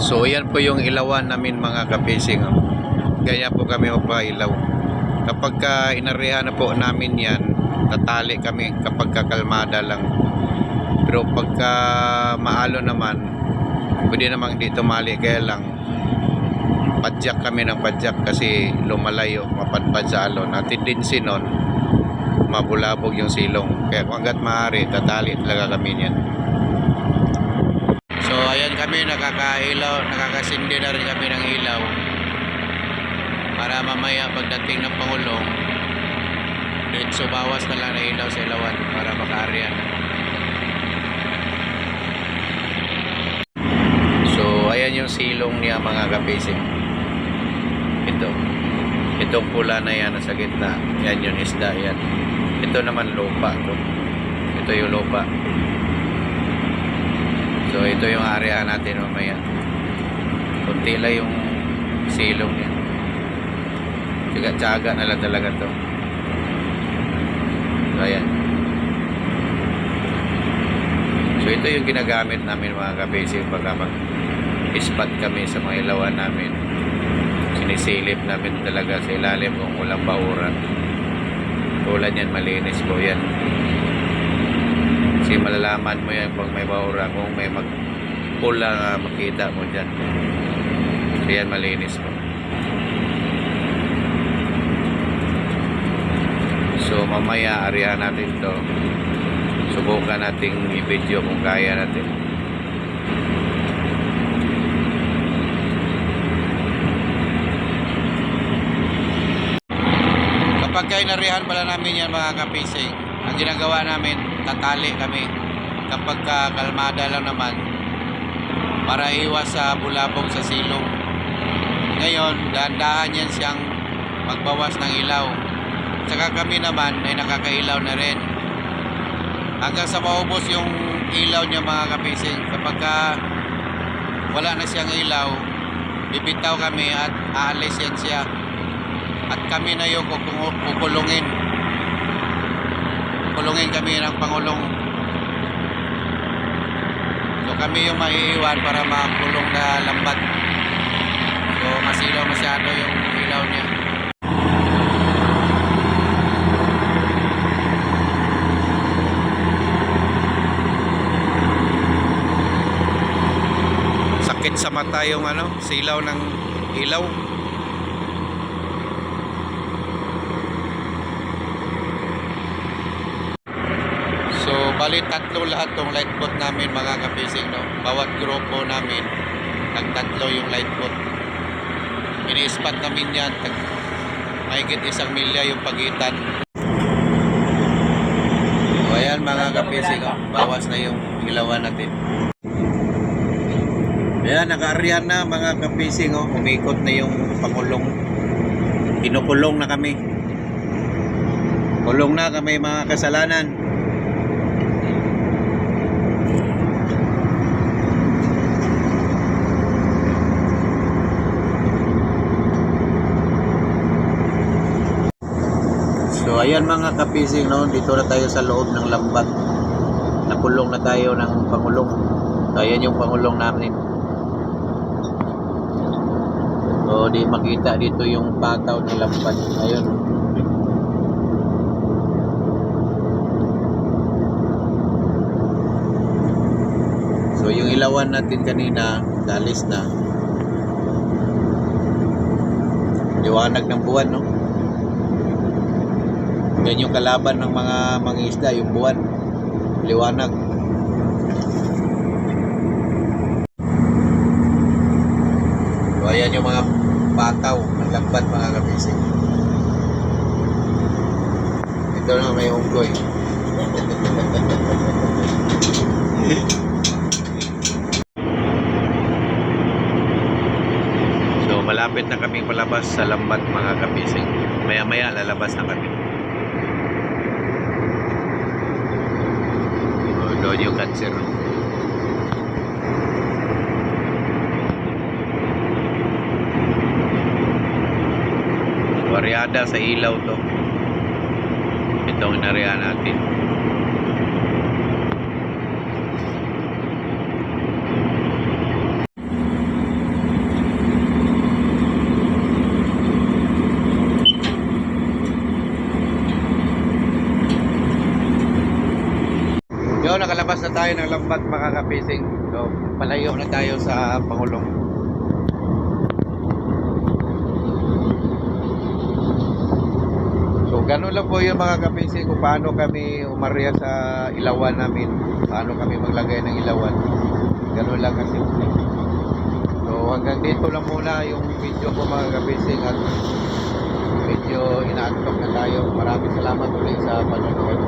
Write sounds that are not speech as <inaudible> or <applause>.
So yan po yung ilawan namin mga kapising. oh. Po kami magpailaw. Kapag ka inarihan na po namin yan, tatali kami kapag kakalmada lang. Pero pagka maalo naman, pwede namang dito mali kaya lang padyak kami ng padyak kasi lumalayo, mapadpad sa alon. At mabulabog yung silong. Kaya kung hanggat maaari, tatali talaga kami niyan. Ayan kami nakakailaw, nakakasindi na rin kami ng ilaw. Para mamaya pagdating ng Pangulong, diretso bawas na lang na ilaw sa ilawan para makaarya. So ayan yung silong niya mga kapising. Ito. Itong pula na yan nasa gitna. Yan yung isda yan. Ito naman lupa to. Ito yung lupa. So ito yung area natin mamaya. Kunti lang yung silong niya. Tsaga-tsaga na lang talaga to. So ayan. So ito yung ginagamit namin mga kabasic pagka mag-spot kami sa mga ilawan namin. Sinisilip namin talaga sa ilalim kung walang baura. Tulad yan, malinis po yan. Kasi malalaman mo yan pag may baura kung may mag pula nga makita mo dyan. Yan malinis po. So mamaya arihan natin to. Subukan nating i-video kung kaya natin. Kapag kayo narihan pala namin yan mga kapising, ang ginagawa namin, tatali kami. Kapag ka kalmada lang naman, para iwas sa bulabog sa silong. Ngayon, dahan-dahan yan siyang magbawas ng ilaw. Saka kami naman ay nakakailaw na rin. Hanggang sa maubos yung ilaw niya mga kapising. Kapag ka wala na siyang ilaw, bibitaw kami at aalis yan siya. At kami na yung kuku- kukulungin. Kulungin kami ng Pangulong. So kami yung maiiwan para makulong na lambat. So masilaw masyado yung ilaw niya. Sakit sa mata yung ano, silaw ng ilaw. So, bali tatlo lahat tong light boat namin mga kapising, no? Bawat grupo namin, nagtatlo yung light boat. Ini-spot namin yan, tag, mahigit isang milya yung pagitan. So, ayan mga kapising, oh, bawas na yung ilawan natin. Ayan, naka-arihan na mga kapising, oh. Umikot na yung pangulong. Kinukulong na kami. Kulong na kami mga kasalanan. So ayan mga kapising no, dito na tayo sa loob ng lambat. Nakulong na tayo ng pangulong. So ayan yung pangulong namin. So di makita dito yung pataw ng lambat. Ayun. So yung ilawan natin kanina, dalis na. Liwanag ng buwan, no? Yan yung kalaban ng mga mangisda, yung buwan. Liwanag. So, ayan yung mga pataw ng lambat mga kabisig. Ito na may unggoy. <laughs> so malapit na kaming palabas sa lambat mga kabisig. Maya maya lalabas na kami. Yung cancer. Variada sa ilaw to. Itong inarihan natin. Nakalabas na tayo ng lambat mga kapising. So, palayo na tayo sa Pangulong. So, ganun lang po yung mga kapising kung paano kami umarya sa ilawan namin. Paano kami maglagay ng ilawan. Ganun lang kasi. So, hanggang dito lang muna yung video ko mga kapising at medyo inaantok na tayo. Maraming salamat ulit sa panonood.